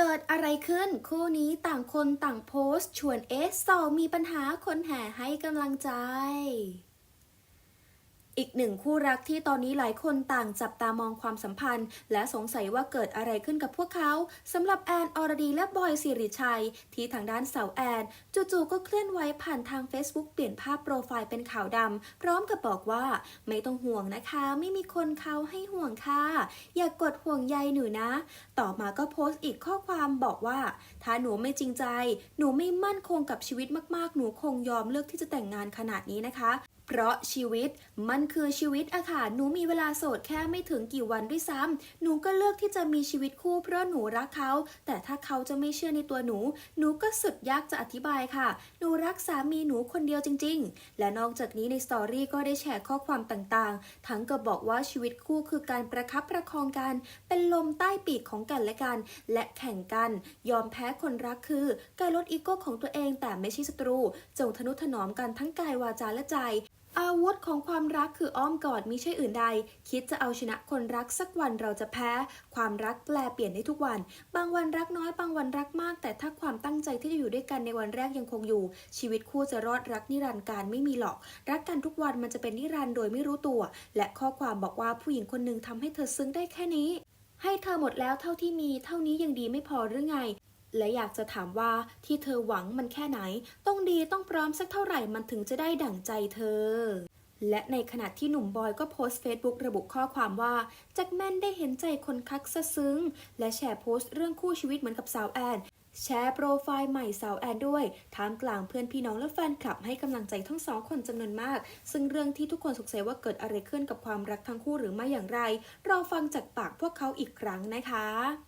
เกิดอะไรขึ้น คู่นี้ต่างคนต่างโพสต์ ชวนเอสสอมีปัญหาคนแห่ให้กำลังใจ อีกหนึ่งคู่รักที่ตอนนี้หลายคนต่างจับตามองความสัมพันธ์ และสงสัยว่าเกิดอะไรขึ้นกับพวกเขาสำหรับแอนอรดีและบอยสิริชัย ที่ทางด้านสาวแอนจู่ๆก็เคลื่อนไหวผ่านทาง Facebook เปลี่ยนภาพโปรไฟล์เป็นขาวดำพร้อมกับบอกว่า ไม่ต้องห่วงนะคะ ไม่มีคนเขาให้ห่วงค่ะ อย่ากกดห่วงใยหนูนะ ต่อมาก็โพสต์อีกข้อความบอกว่า ถ้าหนูไม่จริงใจ หนูไม่มั่นคงกับชีวิตมากๆ หนูคงยอมเลือกที่จะแต่งงานขนาดนี้นะคะ เพราะชีวิตมันคือชีวิตอะค่ะ หนูมีเวลาโสดแค่ไม่ถึงกี่วันด้วยซ้ำหนูก็เลือกที่จะมีชีวิตคู่เพราะหนูรักเขา แต่ถ้าเขาจะไม่เชื่อในตัวหนู หนูก็สุดยากจะอธิบายค่ะ หนูรักสามีหนูคนเดียวจริง ๆ และนอกจากนี้ในสตอรี่ก็ได้แชร์ข้อความต่างๆ ทั้งกับบอกว่าชีวิตคู่คือการประคับประคองกัน เป็นลมใต้ปีกของกันและกัน และแข่งกัน ยอมแพ้คนรักคือ การลดอีโก้ของตัวเองแต่ไม่ใช่ศัตรู จงทนุถนอมกันทั้งกายวาจาและใจ อาวุธของความรักคืออ้อมกอดมิใช่อื่นใด คิดจะเอาชนะคนรักสักวันเราจะแพ้ ความรักแปลเปลี่ยนได้ทุกวัน บางวันรักน้อยบางวันรักมาก แต่ถ้าความตั้งใจที่จะอยู่ด้วยกันในวันแรกยังคงอยู่ ชีวิตคู่จะรอดรักนิรันดร์การไม่มีหรอก รักกันทุกวันมันจะเป็นนิรันดร์โดยไม่รู้ตัว และข้อความบอกว่าผู้หญิงคนหนึ่งทำให้เธอซึ้งได้แค่นี้ให้เธอหมดแล้วเท่าที่มี เท่านี้ยังดีไม่พอหรือไง และอยากจะถามว่าที่เธอหวังมันแค่ไหน ต้องดีต้องพร้อมสักเท่าไหร่มันถึงจะได้ดั่งใจเธอ และในขณะที่หนุ่มบอยก็โพสต์เฟซบุ๊กระบุข้อความว่าแจ็คแมนได้เห็นใจคนคักซะซึ้ง และแชร์โพสต์เรื่องคู่ชีวิตเหมือนกับสาวแอนแชร์โปรไฟล์ใหม่สาวแอนด้วยท่ามกลางเพื่อนพี่น้องและแฟนคลับให้กำลังใจทั้งสองคนจำนวนมาก ซึ่งเรื่องที่ทุกคนสงสัยว่าเกิดอะไรขึ้นกับความรักทั้งคู่หรือไม่อย่างไร รอฟังจากปากพวกเขาอีกครั้งนะคะ